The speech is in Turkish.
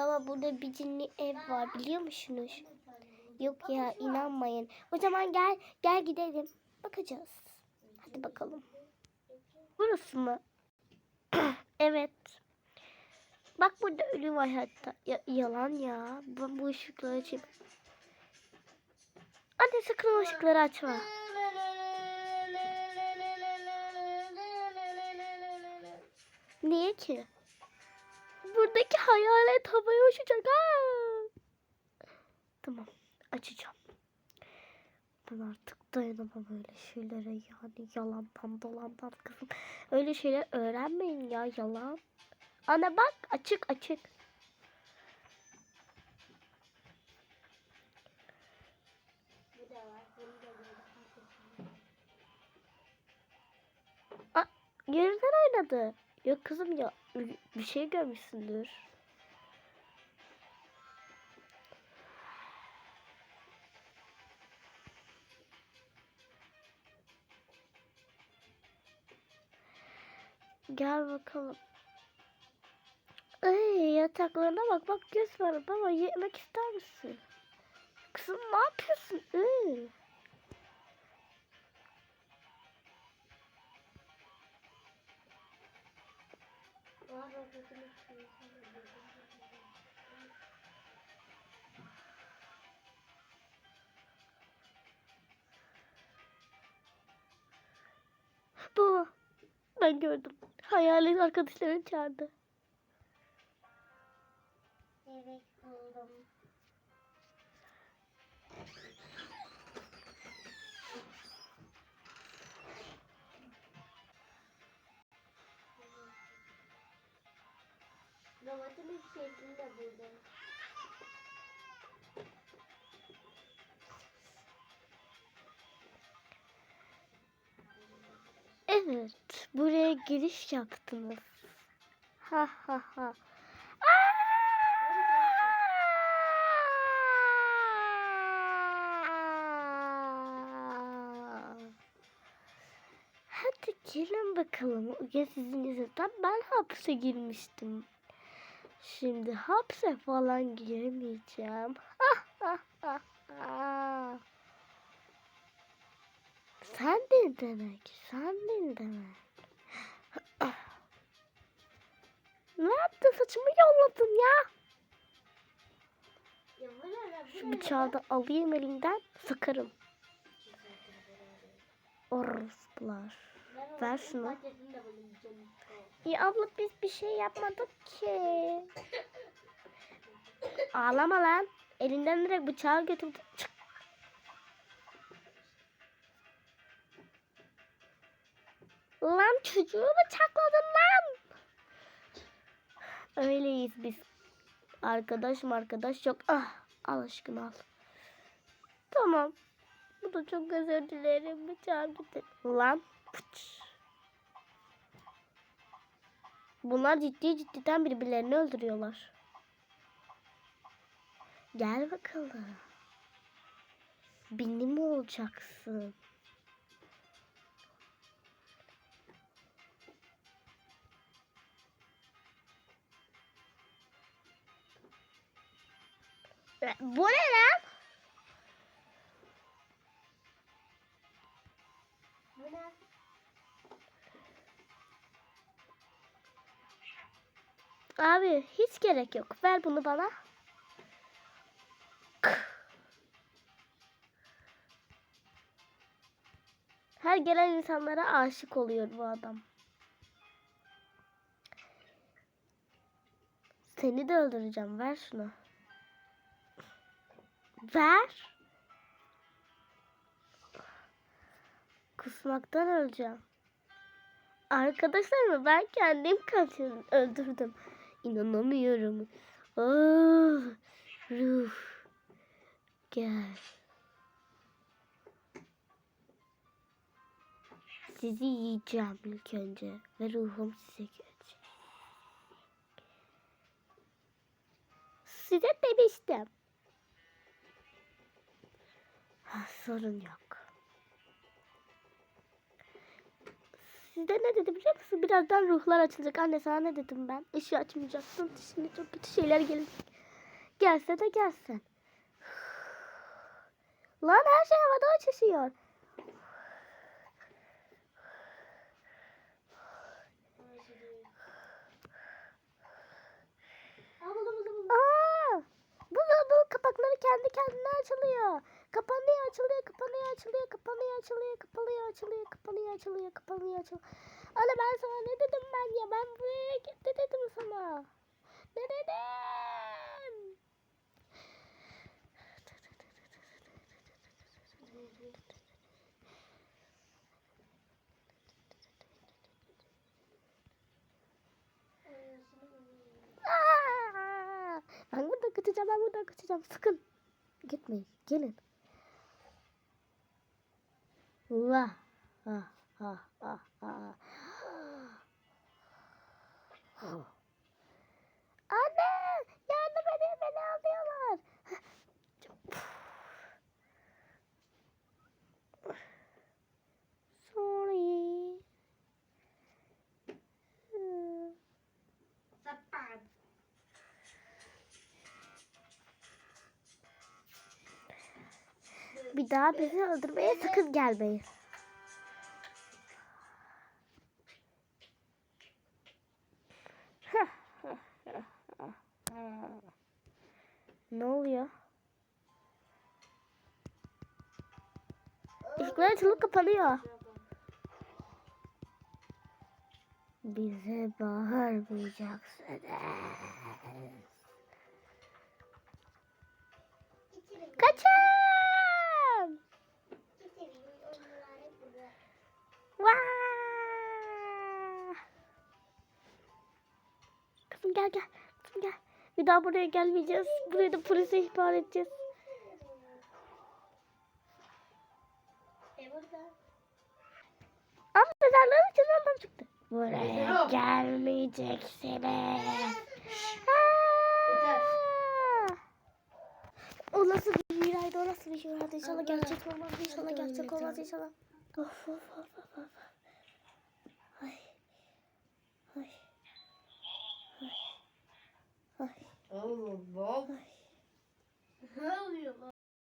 Baba burada bir cinli ev var biliyor musunuz? Yok ya inanmayın. O zaman gel gel gidelim. Bakacağız. Hadi bakalım. Burası mı? evet. Bak burada ölü var hatta. Ya- yalan ya. Ben bu ışıkları açayım. Anne sakın ışıkları açma. Niye ki? Buradaki hayalet havaya uçacak. Aa! Tamam açacağım. Ben artık dayanamam öyle şeylere yani yalandan dolandan kızım. Öyle şeyler öğrenmeyin ya yalan. Ana bak açık açık. Aa, yerden oynadı. Yok kızım ya bir şey görmüşsündür. Gel bakalım. Ay yataklarına bak bak göz var baba yemek ister misin? Kızım ne yapıyorsun? Iy. Baba ben gördüm. Hayalet arkadaşlarını çağırdı. Evet buldum. Robotumun şeklini de buldum. Evet, buraya giriş yaptınız. Ha ha ha. Hadi gelin bakalım. Ya sizin yüzünden ben hapse girmiştim. Şimdi hapse falan ha. Sen de demek, sen de demek. ne yaptın saçımı yolladın ya? Şu bıçağı da alayım elinden sıkarım. Orospular. Ver şunu. Ya abla biz bir şey yapmadık ki. Ağlama lan. Elinden direkt bıçağı götürdü. Çık. Lan çocuğu bıçakladın lan. Öyleyiz biz. Arkadaş mı arkadaş yok. Ah al aşkına al. Tamam. Bu da çok özür dilerim. Bıçağı gitti. Lan. Pıç. Bunlar ciddi ciddiden birbirlerini öldürüyorlar. Gel bakalım. Benim olacaksın. Bu ne lan? Abi hiç gerek yok. Ver bunu bana. Her gelen insanlara aşık oluyor bu adam. Seni de öldüreceğim. Ver şunu. Ver. Kusmaktan öleceğim. Arkadaşlarımı ben kendim kaçırdım, öldürdüm. İnanamıyorum. Oh, ruh. Gel. Sizi yiyeceğim ilk önce ve ruhum size gelecek. Size demiştim. Ha, sorun yok. Size ne dedim biliyor musun? Birazdan ruhlar açılacak. Anne sana ne dedim ben? Işığı açmayacaksın. Şimdi çok kötü şeyler gelecek. Gelse de gelsin. Lan her şey havada uçuşuyor. Aa! Bu, bu kapakları kendi kendine açılıyor. Kapanıyor, açılıyor, kapanıyor, açılıyor, kapanıyor, açılıyor, kapanıyor, açılıyor, kapanıyor, açılıyor, kapanıyor, açılıyor. Ana ben sana ne dedim ben ya? Ben buraya gitti dedim sana. Ne dedim? Ben buradan kaçacağım, ben buradan kaçacağım. Sakın. Gitmeyin, gelin. Vah. Ah, ah, ah, ah. Bir daha bizi öldürmeye sakın gelmeyin. ne oluyor? Işıklar açılıp kapanıyor. Bize bağırmayacaksınız. Kaçın! Vaa! Kızım gel gel. Kızım gel. Bir daha buraya gelmeyeceğiz. Buraya da polise ihbar edeceğiz. E. Ama mezarlığın içinden adam çıktı. Buraya gelmeyeceksiniz. O nasıl bir rüyaydı? O nasıl bir rüyaydı? İnşallah gerçek olmaz. İnşallah gerçek olmaz. İnşallah. Of of of of of. Ay. Ay. Ay. Ay. Allah. Ay. Ne oluyor?